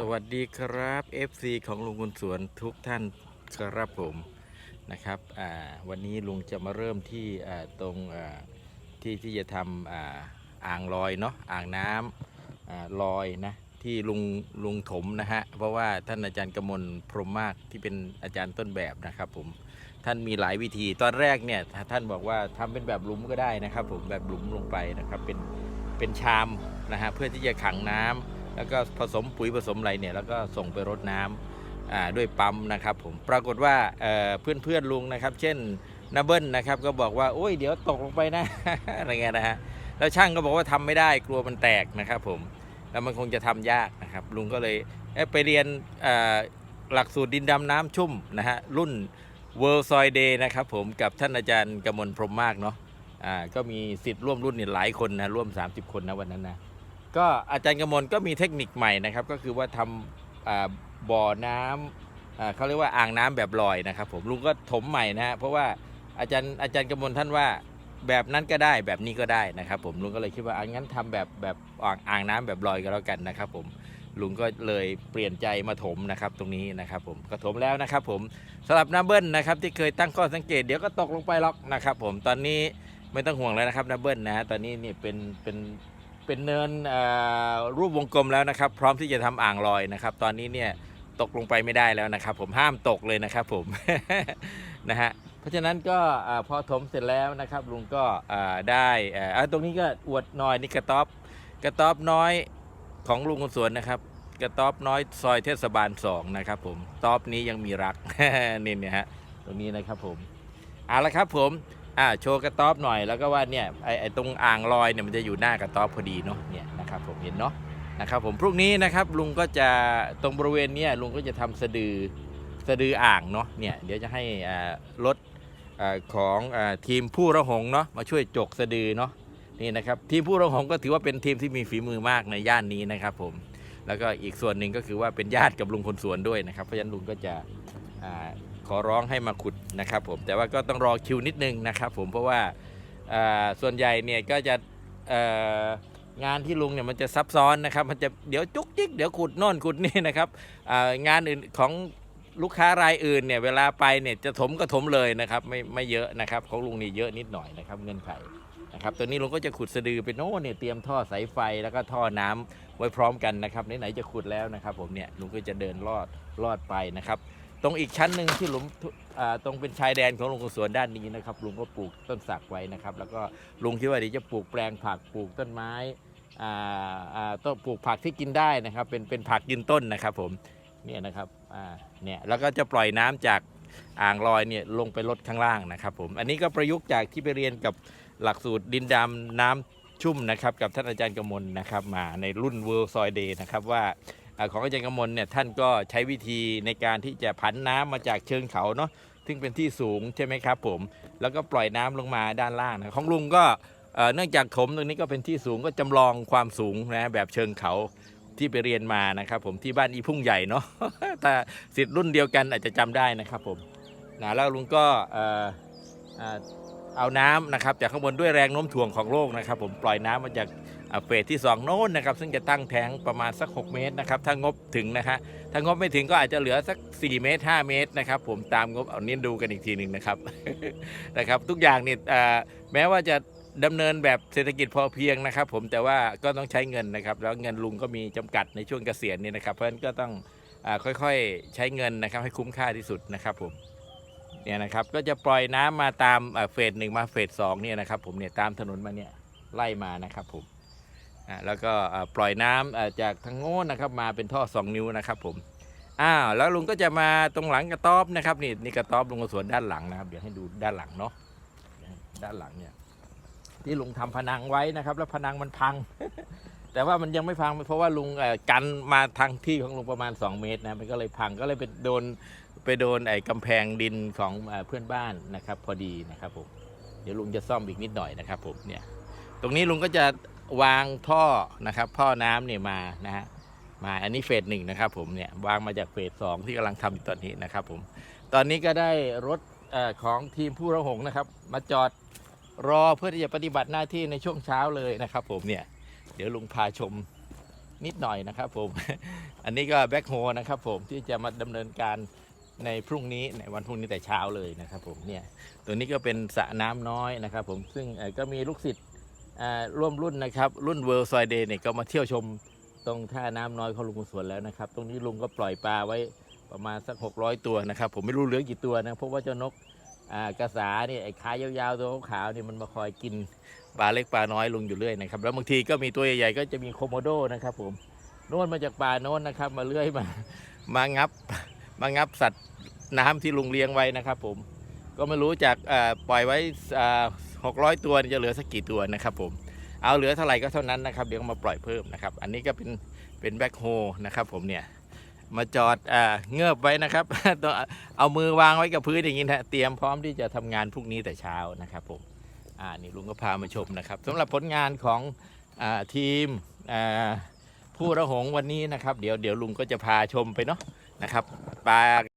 สวัสดีครับ FC ของลุงคุณสวนทุกท่านครับผมนะครับวันนี้ลุงจะมาเริ่มที่ตรงที่ที่จะทำอ่าอ่างลอยเนาะอ่างน้ำอลอยนะที่ลุงลุงถมนะฮะเพราะว่าท่านอาจารย์กมลพรหมมากที่เป็นอาจารย์ต้นแบบนะครับผมท่านมีหลายวิธีตอนแรกเนี่ยท่านบอกว่าทำเป็นแบบหลุมก็ได้นะครับ ผมแบบหลุมลงไปนะครับเป็นเป็นชามนะฮะเพื่อที่จะขังน้ำ แล้วก็ผสมปุ๋ยผสมอะไรเนี่ยแล้วก็ส่งไปรดน้ำอ่าด้วยปั๊มนะครับผมปรากฏว่าเพื่อนเพื่อนลุงนะครับ เช่นนาเบิลนะครับก็บอกว่าโอ้ยเดี๋ยวตกลงไปนะอะไรเงี้ยนะฮะแล้วช่างก็บอกว่าทำไม่ได้กลัวมันแตกนะครับผมแล้วมันคงจะทำยากนะครับ ลุงก็เลยเไปเรียนหลักสูตรดินดำน้ำชุ่มนะฮะรุ่น World Soil Day นะครับผมกับท่านอาจารย์กมลพรมมากเนาะอ่าก็มีสิทธิ์ร่วมรุ่นเนี่ยหลายคนนะร่วม 30 คนนะวันนั้นนะ ก็อาจารย์กมลก็มีเทคนิคใหม่นะครับ ก็คือว่าทำอ่าบ่อน้ำอ่าเขาเรียกว่าอ่างน้ำแบบลอยนะครับ ผมลุงก็ถมใหม่นะฮะเพราะว่าอาจารย์อาจารย์กมลท่านว่าแบบนั้นก็ได้แบบนี้ก็ได้นะครับ ผมลุงก็เลยคิดว่าอะงั้นทำแบบแบบอ่างอ่างน้ำแบบลอยก็แล้วกันนะครับ ผมลุงก็เลยเปลี่ยนใจมาถมนะครับตรงนี้นะครับ ผมก็ถมแล้วนะครับ ผมสำหรับน้าเบิ้ลนะครับ ที่เคยตั้งข้อสังเกตเดี๋ยวก็ตกลงไปหรอกนะครับ ผมตอนนี้ไม่ต้องห่วงแล้วนะครับน้าเบิ้ลนะฮะตอนนี้นี่เป็นเป็น เป็นเนินรูปวงกลมแล้วนะครับ พร้อมที่จะทำอ่างลอยนะครับ ตอนนี้เนี่ยตกลงไปไม่ได้แล้วนะครับ ผมห้ามตกเลยนะครับผมนะฮะเพราะฉะนั้นก็พอถมเสร็จแล้วนะครับ ลุงก็ได้ตรงนี้ก็อวดหน่อยนี่กระต๊อบกระต๊อบน้อยของลุงคนสวนนะครับ กระต๊อบน้อยซอยเทศบาลสองนะครับผมต๊อบนี้ยังมีรักนี่เนี่ยฮะตรงนี้นะครับผมเอาละครับผม อ่าโชว์กระต๊อบหน่อยแล้วก็ว่าเนี่ยไอไอตรงอ่างลอยเนี่ยมันจะอยู่หน้ากระต๊อบพอดีเนาะเนี่ยนะครับผมเห็นเนาะนะครับผมพรุ่งนี้นะครับลุงก็จะตรงบริเวณเนี้ยลุงก็จะทำสะดือสะดืออ่างเนาะเนี่ยเดี๋ยวจะให้อ่ารถอ่าของอ่าทีมผู้ระหงเนาะมาช่วยจกสะดือเนาะนี่นะครับทีมผู้ระหงก็ถือว่าเป็นทีมที่มีฝีมือมากในย่านนี้นะครับผมแล้วก็อีกส่วนหนึ่งก็คือว่าเป็นญาติกับลุงคนสวนด้วยนะครับเพราะฉะนั้นลุงก็จะอ่า ขอร้องให้มาขุดนะครับผมแต่ว่าก็ต้องรอคิวนิดนึงนะครับผมเพราะว่าส่วนใหญ่เนี่ยก็จะงานที่ลุงเนี่ยมันจะซับซ้อนนะครับ มันจะเดี๋ยวจุกจิกเดี๋ยวขุดโน่นขุดนี่นะครับงานอื่นของลูกค้ารายอื่นเนี่ยเวลาไปเนี่ยจะถมก็ถมเลยนะครับไม่ไม่เยอะนะครับของลุงนี่เยอะนิดหน่อยนะครับเงินไขนะครับตัวนี้ลุงก็จะขุดสะดือไปโน่นเนี่ยเตรียมท่อสายไฟแล้วก็ท่อน้ำไว้พร้อมกันนะครับไหนๆจะขุดแล้วนะครับ ผมเนี่ยลุงก็จะเดินลอดลอดไปนะครับ ตรงอีกชั้นหนึ่งที่หลุมตรงเป็นชายแดนของลุงกุศลด้านนี้นะครับลุงก็ปลูกต้นสักไว้นะครับ แล้วก็ลุงคิดว่าเดี๋ยวจะปลูกแปลงผักปลูกต้นไม้ต้นปลูกผักที่กินได้นะครับ เป็นเป็นผักยืนต้นนะครับ ผมเนี่ยนะครับเนี่ยแล้วก็จะปล่อยน้ำจากอ่างลอยเนี่ยลงไปลดข้างล่างนะครับ ผม อันนี้ก็ประยุกต์จากที่ไปเรียนกับหลักสูตรดินดำน้ำชุ่มนะครับ กับท่านอาจารย์กมลนะครับ มาในรุ่น World Soil Day นะครับว่า ของอาจารย์กมลเนี่ยท่านก็ใช้วิธีในการที่จะผันน้ำมาจากเชิงเขาเนาะซึ่งเป็นที่สูงใช่ไหมครับผม แล้วก็ปล่อยน้ำลงมาด้านล่างนะของลุงก็เนื่องจากถมตรงนี้ก็เป็นที่สูงก็จำลองความสูงนะแบบเชิงเขาที่ไปเรียนมานะครับผมที่บ้านอีพุ่งใหญ่เนาะแต่สิทธิ์รุ่นเดียวกันอาจจะจำได้นะครับผมนะแล้วลุงก็เออเอาน้ำนะครับจากข้างบนด้วยแรงโน้มถ่วงของโลกนะครับ ผมปล่อยน้ำมาจาก เฟสที่2โน้นนะครับซึ่งจะตั้งแทงประมาณสัก 6 เมตรนะครับถ้างบถึงนะฮะถ้างบไม่ถึงก็อาจจะเหลือสัก 4 เมตร 5 เมตรนะครับผมตามงบเอานี้ดูกันอีกทีหนึ่งนะครับนะครับทุกอย่างนี่อ่าแม้ว่าจะดำเนินแบบเศรษฐกิจพอเพียงนะครับ ผมแต่ว่าก็ต้องใช้เงินนะครับ แล้วเงินลุงก็มีจำกัดในช่วงเกษียณนี่นะครับ เพราะฉะนั้นก็ต้องอาค่อยๆใช้เงินนะครับให้คุ้มค่าที่สุดนะครับผมเนี่ยนะครับก็จะปล่อยน้ำมาตามอ่าเฟสหนึ่งมาเฟสสองเนี่ยนะครับผมเนี่ยตามถนนมาเนี่ยไล่มานะครับผม แล้วก็ปล่อยน้ำอ่าจากทางโน้นนะครับ มาเป็นท่อ 2 นิ้วนะครับผมอ้าวแล้วลุงก็จะมาตรงหลังกระต๊อบนะครับนี่นี่กระต๊อบลุงสวนด้านหลังนะครับ เดี๋ยวให้ดูด้านหลังเนาะด้านหลังเนี่ยที่ลุงทำผนังไว้นะครับ แล้วผนังมันพัง แต่ว่ามันยังไม่พังเพราะว่าลุงกันมาทางที่ของลุงประมาณ 2 เมตรนะมันก็เลยพังก็เลยไปโดนไปโดนไอ้กำแพงดินของเพื่อนบ้านนะครับ พอดีนะครับผมเดี๋ยวลุงจะซ่อมอีกนิดหน่อยนะครับผมเนี่ยตรงนี้ลุงก็จะ วางท่อนะครับท่อน้ำเนี่ยมานะฮะมาอันนี้เฟสหนึ่งนะครับผมเนี่ยวางมาจากเฟสสองที่กำลังทำอยู่ตอนนี้นะครับผมตอนนี้ก็ได้รถอของทีมผู้ระหงนะครับ มาจอดรอเพื่อที่จะปฏิบัติหน้าที่ในช่วงเช้าเลยนะครับ ผมเนี่ยเดี๋ยวลุงพาชมนิดหน่อยนะครับผม อันนี้ก็แบ็คโฮนะครับผมที่จะมาดำเนินการในพรุ่งนี้ในวันพรุ่งนี้แต่เช้าเลยนะครับผมเนี่ยตัวนี้ก็เป็นสระน้ำน้อยนะครับ ผมซึ่งก็มีลูกศิษย์ ร่วมรุ่นนะครับรุ่นเวิร์ลซอยเดย์เนี่ยก็มาเที่ยวชมตรงท่าน้ำน้อยของลุงกุศลแล้วนะครับ ตรงนี้ลุงก็ปล่อยปลาไว้ประมาณสัก 600 ตัวนะครับ ผมไม่รู้เหลือกี่ตัวนะเพราะว่าเจ้านกกระสาเนี่ยไอ้ขายาวๆตัวขาวๆเนี่ยมันมาคอยกินปลาเล็กปลาน้อยลงอยู่เรื่อยนะครับแล้วบางทีก็มีตัวใหญ่ๆก็จะมีโคโมโดนะครับผมโน่นมาจากป่าโน้นนะครับ มาเลื่อยมามางับมางับสัตว์น้ำที่ลุงเลี้ยงไว้นะครับ ผมก็ไม่รู้จากปล่อยไว้ หกร้อยตัวจะเหลือสักกี่ตัวนะครับผมเอาเหลือเท่าไหร่ก็เท่านั้นนะครับ เดี๋ยวมาปล่อยเพิ่มนะครับ อันนี้ก็เป็นเป็นแบ็คโฮนะครับ ผมเนี่ยมาจอดอ่าเงือบไว้นะครับต้องเอามือวางไว้กับพื้นอย่างนี้นะเตรียมพร้อมที่จะทำงานพรุ่งนี้แต่เช้านะครับผมอ่านี่ลุงก็พามาชมนะครับสำหรับผลงานของอาทีมอ่าผู้ระหงวันนี้นะครับ เดี๋ยวเดี๋ยวลุงก็จะพาชมไปเนาะนะครับปลา